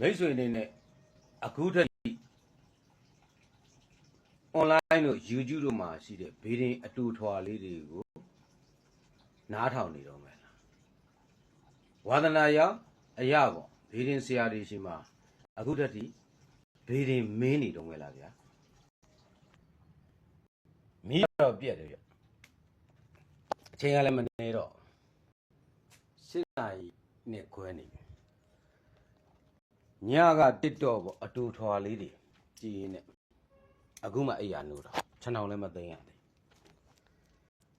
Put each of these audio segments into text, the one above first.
မိတ်ဆွေအနေနဲ့အခုတည်း online တို့ YouTube တို့မှာရှိတဲ့ဗီဒီအတူထွာလေးတွေကိုနားထောင်နေတော့မယ်လားဝါသနာရောက်အရာပေါ့ဗီဒီဆရာတွေရှိမှာအခုတည်းဗီဒီမင်းနေတော့မယ်လားဗျာမီးတော့ပြက်တယ်ဗျအချိန်ကလည်းမနေတော့စစ်နိုင်နဲ့ခွဲနေပြီ ညကတစ်တော့ပေါ့အတူထွာလေးတွေကြည်နေအခုမှအိယာနိုးတာခြံအောင်လည်းမသိမ်းရသေး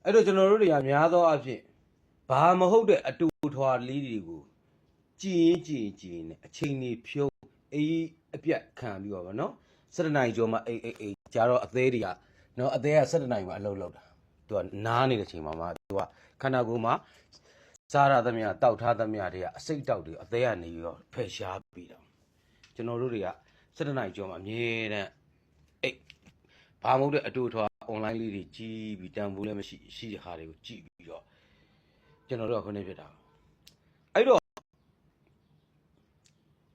အဲ့တော့ကျွန်တော်တို့တွေကများသောအားဖြင့်ဘာမဟုတ်တဲ့အတူထွာလေးတွေကိုကြည်ရင်ကြည်ရင်ကြည်ရင်နဲ့အချိန်ကြီးဖြုံးအေးအပြတ်ခံပြီးတော့ဗောနော်စရနိုင်ကျော်မှာအေးအေးအေးကြာတော့အသေးတွေကနော်အသေးကစရနိုင်မှာအလုပ်လုပ်တာသူကနားနေတဲ့ချိန်မှာမှသူကခန္ဓာကိုယ်မှာစားရသမျှတောက်ထားသမျှတွေကအစိတ်တောက်တွေအသေးကနေပြီးတော့ဖယ်ရှားပြီးတော့ ကျွန်တော်တို့တွေကစရနိုင်ကျော်မှာအမြဲတမ်းအိတ်ဘာမဟုတ်တဲ့အတူထွာ online လေးတွေကြီးပြီးတန်ဖိုးလည်းမရှိရှိတဲ့ဟာတွေကိုကြည့်ပြီးတော့ကျွန်တော်တို့ကခုနေဖြစ်တာအဲ့တော့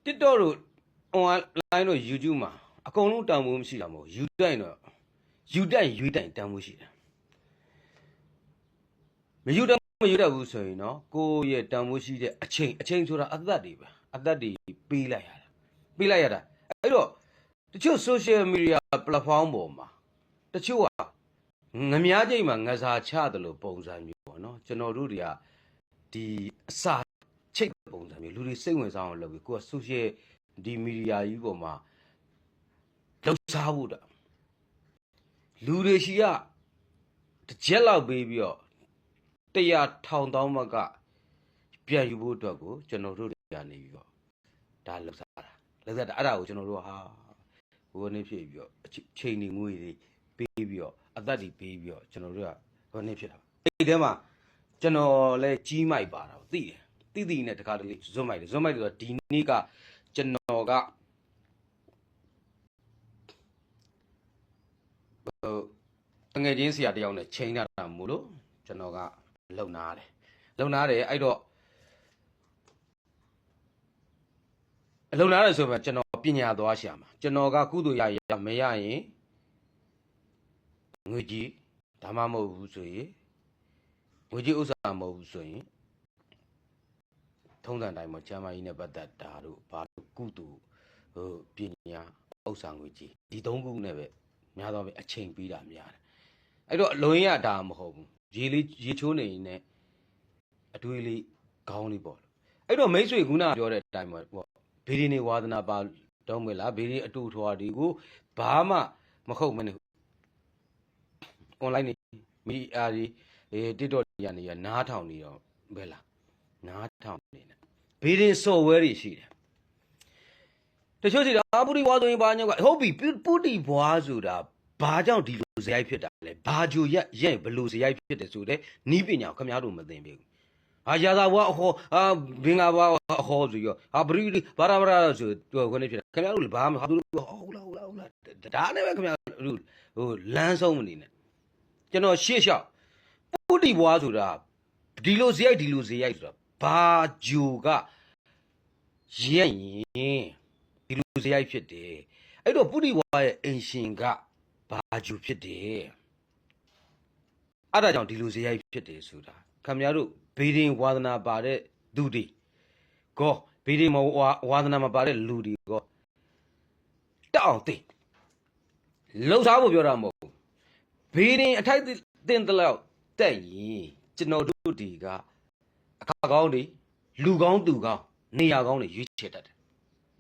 TikTok တို့ online တို့ YouTube မှာအကုန်လုံးတန်ဖိုးမရှိတာမဟုတ် YouTube တိုင်းတော့ YouTube တိုင်းရွေးတိုင်းတန်ဖိုးရှိတယ်မယူတတ်မယူတတ်ဘူးဆိုရင်တော့ကိုယ့်ရဲ့တန်ဖိုးရှိတဲ့အချိန်အချိန်ဆိုတာအသက်တွေပဲအသက်တွေပေးလိုက်ရတာ ပေးလိုက်ရတာအဲ့တော့တချို့ social media platform ပေါ်မှာတချို့ကငမားချိန်မှာငစားချတယ်လို့ပုံစံမျိုးပေါ့နော်ကျွန်တော်တို့တွေကဒီအစာချိတ်ပုံစံမျိုးလူတွေစိတ်ဝင်စားအောင်လုပ်ပြီးကိုက social ဒီ media ကြီးပေါ်မှာလှုပ်ရှားဖို့တာလူတွေရှိကတစ်ချက်လောက်ပေးပြီးတော့တရားထောင်တောင်းမကပြန်ယူဖို့အတွက်ကိုကျွန်တော်တို့တွေကနေပြီးတော့ဒါလှုပ်ရှား တာလှုပ်ရှားတာအဲ့ဒါကိုကျွန်တော်တို့ကဟာဟိုနေ့ဖြစ်ပြီးတော့အချချိန်နေငွေတွေပေးပြီးတော့အသက်တွေပေးပြီးတော့ကျွန်တော်တို့ကဟိုနေ့ဖြစ်တာအဲ့ဒီထဲမှာကျွန်တော်လည်းကြီးမိုက်ပါတာသိတယ်သိသိနဲ့တခါတလေဇွတ်မိုက်တယ်ဇွတ်မိုက်တယ်ဆိုတော့ဒီနေ့ကကျွန်တော်ကဟိုတငယ်ချင်းဆရာတယောက်နဲ့ချိန်တာမို့လို့ကျွန်တော်ကလုံနာတယ်လုံနာတယ်အဲ့တော့ အလုံနာတယ်ဆိုမှကျွန်တော်ပညာသွားရှာမှာကျွန်တော်ကကုသိုလ်ရရမရရင်ငွေကြီးဒါမှမဟုတ်ဘူးဆိုရင်ငွေကြီးဥစ္စာမဟုတ်ဘူးဆိုရင်ထုံးစံတိုင်းမှာကျမ်းမာရေးနဲ့ပတ်သက်တာတို့ဘာလို့ကုသိုလ်ဟိုပညာဥစ္စာငွေကြီးဒီသုံးခုနဲ့ပဲများတော့ပဲအချိန်ပေးတာများတယ်အဲ့တော့အလုံးရတာမဟုတ်ဘူးရေလေးရေချိုးနေရင်လည်းအတွေးလေးခေါင်းလေးပေါ့အဲ့တော့မိတ်ဆွေခုနပြောတဲ့အတိုင်းပေါ့ ဗီဒီနေဝါသနာပါတော့မလားဗီဒီအတူထွားဒီကိုဘာမှမခုတ်မနေ online နေမီအာဒီအဲ TikTok တွေကနေရနားထောင်နေတော့ဘယ်လားနားထောင်နေတယ်ဗီဒီ software တွေရှိတယ်တချို့စီတာပုရိဘွားဆိုရင်ဘာညောကဟုတ်ပြီပုရိဘွားဆိုတာဘာကြောင့်ဒီလိုဇယိုက်ဖြစ်တာလဲဘာဂျိုရက်ရဲ့ဘလို့ဇယိုက်ဖြစ်တယ်ဆိုတဲ့နီးပညာကိုခင်ဗျားတို့မသိဘူး ဟာရာသာဘွားအခေါ်ဟာဘင်္ဂါဘွားအခေါ်ဆိုရောဟာပရိဘာရာဘာရာဆိုတော့ခொနေဖြစ်တာခင်ဗျားတို့လည်းဘာမှဟာသူတို့ဟုတ်လားဟုတ်လားဟုတ်လားဒါနဲ့ပဲခင်ဗျားတို့ဟိုလမ်းဆုံးမနေနဲ့ကျွန်တော်ရှေ့လျှောက်ပုတိဘွားဆိုတာဒီလိုဇယိုက်ဒီလိုဇယိုက်ဆိုတာဘာဂျူကရက်ရင်ဒီလိုဇယိုက်ဖြစ်တယ်အဲ့တော့ပုတိဘွားရဲ့အင်ရှင်ကဘာဂျူဖြစ်တယ်အဲ့ဒါကြောင့်ဒီလိုဇယိုက်ဖြစ်တယ်ဆိုတာ ခင်ဗျားတို့ဘေးရင်ဝါသနာပါတဲ့သူတွေကောဘေးရင်မဝါသနာမပါတဲ့လူတွေကောတက်အောင်သိလှုပ်ရှားဖို့ပြောတာမဟုတ်ဘူးဘေးရင်အထိုက်တင်တလောက်တက်ရင်ကျွန်တော်တို့ဒီကအခါကောင်းတွေလူကောင်းသူကောင်းနေရာကောင်းတွေရွေးချယ်တတ်တယ်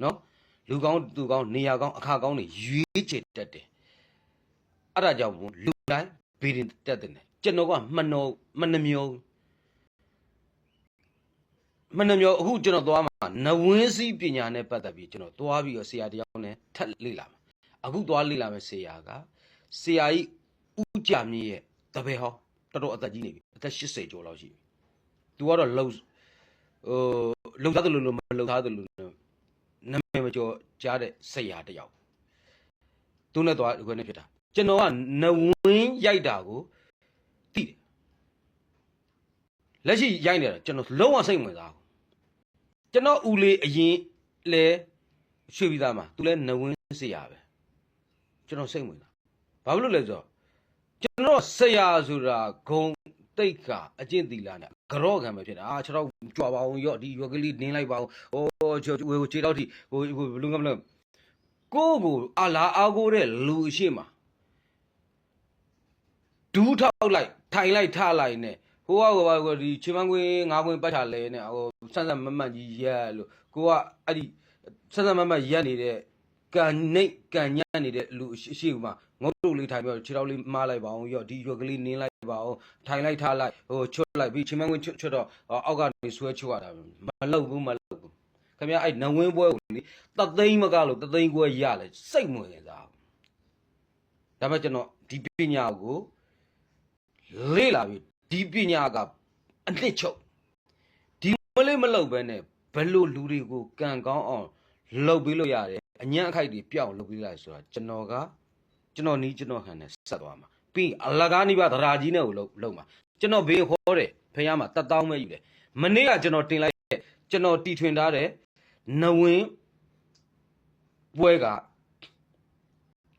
နော်လူကောင်းသူကောင်းနေရာကောင်းအခါကောင်းတွေရွေးချယ်တတ်တယ်အဲ့ဒါကြောင့်မို့လူတိုင်းဘေးရင်တက်တယ်ကျွန်တော်ကမနှောမနှမျော မနှမျောအခုကျွန်တော်သွားမှာနဝင်းစည်းပညာနဲ့ပတ်သက်ပြီးကျွန်တော်သွားပြီးတော့ဆရာတယောက်နဲ့ထပ်လေ့လာမှာအခုသွားလေ့လာမယ်ဆရာကဆရာကြီးဦးကြမြင့်ရဲ့တပည့်ဟောတော်တော်အသက်ကြီးနေပြီအသက်80ကျော်လောက်ရှိပြီ။ तू ကတော့လှုပ်ဟိုလှုပ်သားတယ်လို့လို့မလှုပ်သားတယ်လို့နာမည်မကျော်ကြားတဲ့ဆရာတစ်ယောက်။သူနဲ့တော့ခွဲနေဖြစ်တာ။ကျွန်တော်ကနဝင်းရိုက်တာကိုသိတယ်။လက်ရှိရိုက်နေတာကျွန်တော်လုံးဝစိတ်ဝင်စားဘူး။ ကျွန်တော်ဦးလေးအရင်လဲရွှေပြည်သားမှာ तू လဲနဝင်းဆရာပဲကျွန်တော်စိတ်ဝင်တာဘာဖြစ်လို့လဲဆိုတော့ကျွန်တော်ဆရာဆိုတာဂုံတိတ်ကအကျင့်သီလနဲ့ကြော့ခံပဲဖြစ်တာအာခြေတော့ကြွားပါအောင်ရော့ဒီရွက်ကလေးနင်းလိုက်ပါအောင်ဟိုချေဝေခြေတော့ဒီဟိုဘလူးကမလို့ကိုယ့်ကိုအာလာအားကိုတဲ့လူအရှိမဒူးထောက်လိုက်ထိုင်လိုက်ထလိုက်နဲ့ ဟိုကဟိုကဒီချင်မကွင်းငါးကွင်းပတ်ချလဲနဲ့ဟိုဆန်းဆန်းမတ်မတ်ကြီးရက်လို့ကိုကအဲ့ဒီဆန်းဆန်းမတ်မတ်ရက်နေတဲ့ကန်နှိတ်ကန်ညံ့နေတဲ့လူအရှိကမှငုတ်တုတ်လေးထိုင်ပြီးတော့ခြေထောက်လေးမားလိုက်ပါအောင်ရော့ဒီရွက်ကလေးနင်းလိုက်ပါအောင်ထိုင်လိုက်ထားလိုက်ဟိုချွတ်လိုက်ပြီးချင်မကွင်းချွတ်ချွတ်တော့အောက်ကနေဆွဲချွတ်ရတာမလုပ်ဘူးမလုပ်ဘူးခင်ဗျာအဲ့နဝင်းပွဲကိုလေတသိန်းမကလို့တသိန်းခွဲရလဲစိတ်မဝင်စားဘူးဒါပေမဲ့ကျွန်တော်ဒီပညာကိုလေ့လာပြီ ဒီပညာကအနှစ်ချုပ်ဒီမလေးမလုပ်ဘဲနဲ့ဘယ်လိုလူတွေကိုကံကောင်းအောင်လုပ်ပေးလို့ရတယ်အညံ့အခိုက်တွေပြောင်းလုပ်ပေးလိုက်ဆိုတာကျွန်တော်ကကျွန်တော်နီးကျွန်တော်ဟန်နဲ့ဆက်သွားမှာပြီးအလကားနိဗ္ဗာန်သရာကြီးနဲ့ကိုလုပ်လုပ်မှာကျွန်တော်ဘေးခေါ်တယ်ဖះမှာတတ်တောင်းမဲ့ယူတယ်မနေ့ကကျွန်တော်တင်လိုက်တဲ့ကျွန်တော်တီထွင်ထားတဲ့နဝင်းပွဲက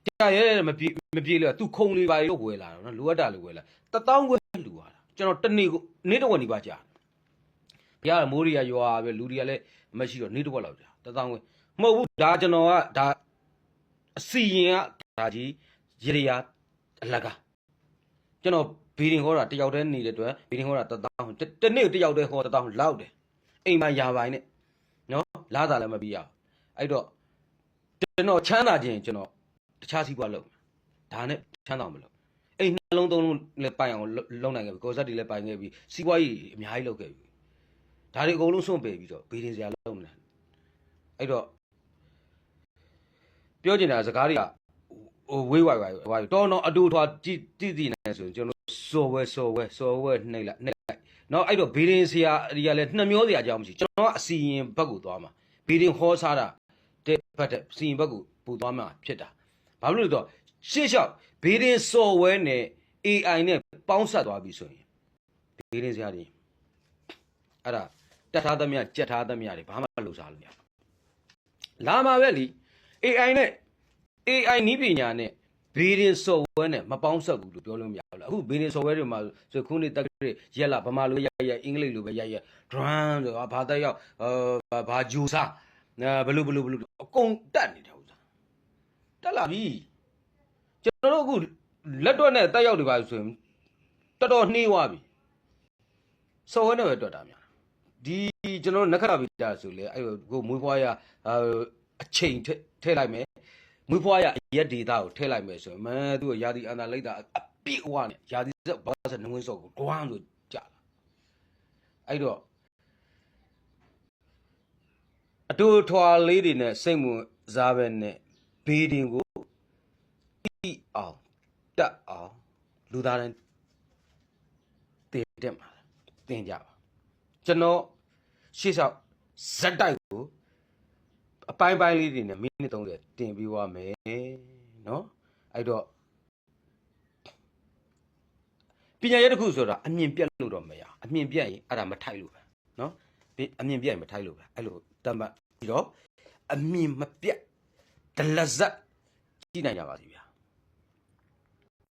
ကြာရဲမပြေမပြေလို့ तू ခုံလေးပါလို့ဝယ်လာတော့နော်လိုအပ်တာလို့ဝယ်လာတထောင်ခွဲလူရတာ ကျွန်တော်တနေ့ကိုနေ့တစ်ဝက်နေပါကြာဘုရားကမိုးရီကရွာပဲလူတွေကလည်းမရှိတော့နေ့တစ်ဝက်လောက်ကြာတထောင်ခွဲမဟုတ်ဘူးဒါကျွန်တော်ကဒါအစီရင်ကဒါကြီးရေရယာအလကကျွန်တော်ဘီရင်ဟောတာတယောက်တည်းနေတဲ့အတွက်ဘီရင်ဟောတာတထောင်တနေ့တယောက်တည်းဟောတထောင်လောက်တယ်အိမ်မှာယာပိုင်နဲ့နော်လာတာလည်းမပြီးရဘူးအဲ့တော့ကျွန်တော်ချမ်းသာခြင်းကျွန်တော်တခြားစီးပွားလုပ်ဒါနဲ့ချမ်းသာမလို့ အိမ်နှလုံးသုံးလုံးလည်းပိုင်အောင်လုပ်နိုင်ခဲ့ပြီကိုယ်ဆက်တွေလည်းပိုင်ခဲ့ပြီစီးပွားရေးအများကြီးလုပ်ခဲ့ပြီဒါတွေအကုန်လုံးစွန့်ပယ်ပြီးတော့ဘေးရင်စရာလုပ်နေတယ်အဲ့တော့ပြောချင်တာစကားတွေကဟိုဝေးဝိုင်ဝိုင်ဝိုင်တော်တော်အတူထွားကြည့်တည်တည်နေဆိုရင်ကျွန်တော်စော်ဝဲစော်ဝဲစော်ဝဲနှိမ့်လိုက်နှိမ့်လိုက်နော်အဲ့တော့ဘေးရင်စရာတွေကလည်းနှမျောစရာအကြောင်းမရှိကျွန်တော်ကအစီရင်ဘက်ကိုသွားမှာဘေးရင်ဟောစားတာတဲ့ဘက်တဲ့စီရင်ဘက်ကိုပူသွားမှာဖြစ်တာဘာဖြစ်လို့လဲဆိုတော့ရှေ့လျှောက် ဘေးရင် software နဲ့ AI နဲ့ပေါင်းဆက်သွားပြီဆိုရင်ဘေးရင်စရာတွေအဲ့ဒါတက်ထားသမျှကြက်ထားသမျှတွေဘာမှမလုပ်စားလို့မရဘူးလာမှာပဲလी AI နဲ့ AI နီးပညာနဲ့ဘေးရင် software နဲ့မပေါင်းဆက်ဘူးလို့ပြောလို့မရဘူးလားအခုဘေးရင် software တွေမှာဆိုခုနှစ်တက်ကြရက်လာဗမာလိုရိုက်ရိုက်အင်္ဂလိပ်လိုပဲရိုက်ရိုက် drum ဆိုတာဘာတက်ရောက်အဲဘာဂျူစာဘလူးဘလူးဘလူးအကုန်တက်နေတာဥစ္စာတက်လာပြီ ကျွန်တော်တို့အခုလက်တော့နဲ့တက်ရောက်တွေပါဆိုရင်တော်တော်နှေးသွားပြီစော်ဝဲနဲ့ပဲတွေ့တာများဒီကျွန်တော်တို့နက္ခရဗီတာဆိုလေအဲ့ကိုမွေးဖွားရအချိန်ထည့်လိုက်မယ်မွေးဖွားရအရက်ဒေတာကိုထည့်လိုက်မယ်ဆိုရင်မန်သူ့ရာသီအန္တာလိုက်တာအပြည့်ဝနဲ့ရာသီစက်ဘာစက်နှဝင်းစော့ကိုဒွမ်းဆိုကြာလာအဲ့တော့အတူထွာလေးတွေနဲ့စိတ်ဝင်စားပဲနဲ့ဘေးတင်ကို တိအောင်တက်အောင် လူသားတိုင်းတင်တက်မှာတင်ကြပါကျွန်တော်ရှေ့လျှောက်ဇက်တိုက်ကိုအပိုင်းပိုင်းလေးတွေနဲ့မိနစ်30တင်ပြီးသွားမယ်เนาะအဲ့တော့ပညာရေးတစ်ခုဆိုတာအမြင်ပြတ်လို့တော့မရအမြင်ပြတ်ရင်အဲ့ဒါမထိုက်လို့ပဲเนาะအမြင်ပြတ်ရင်မထိုက်လို့ပဲအဲ့လိုတတ်မှတ်ပြီးတော့အမြင်မပြတ်ဒလဇက်ကြည့်နိုင်ကြပါစီဗျ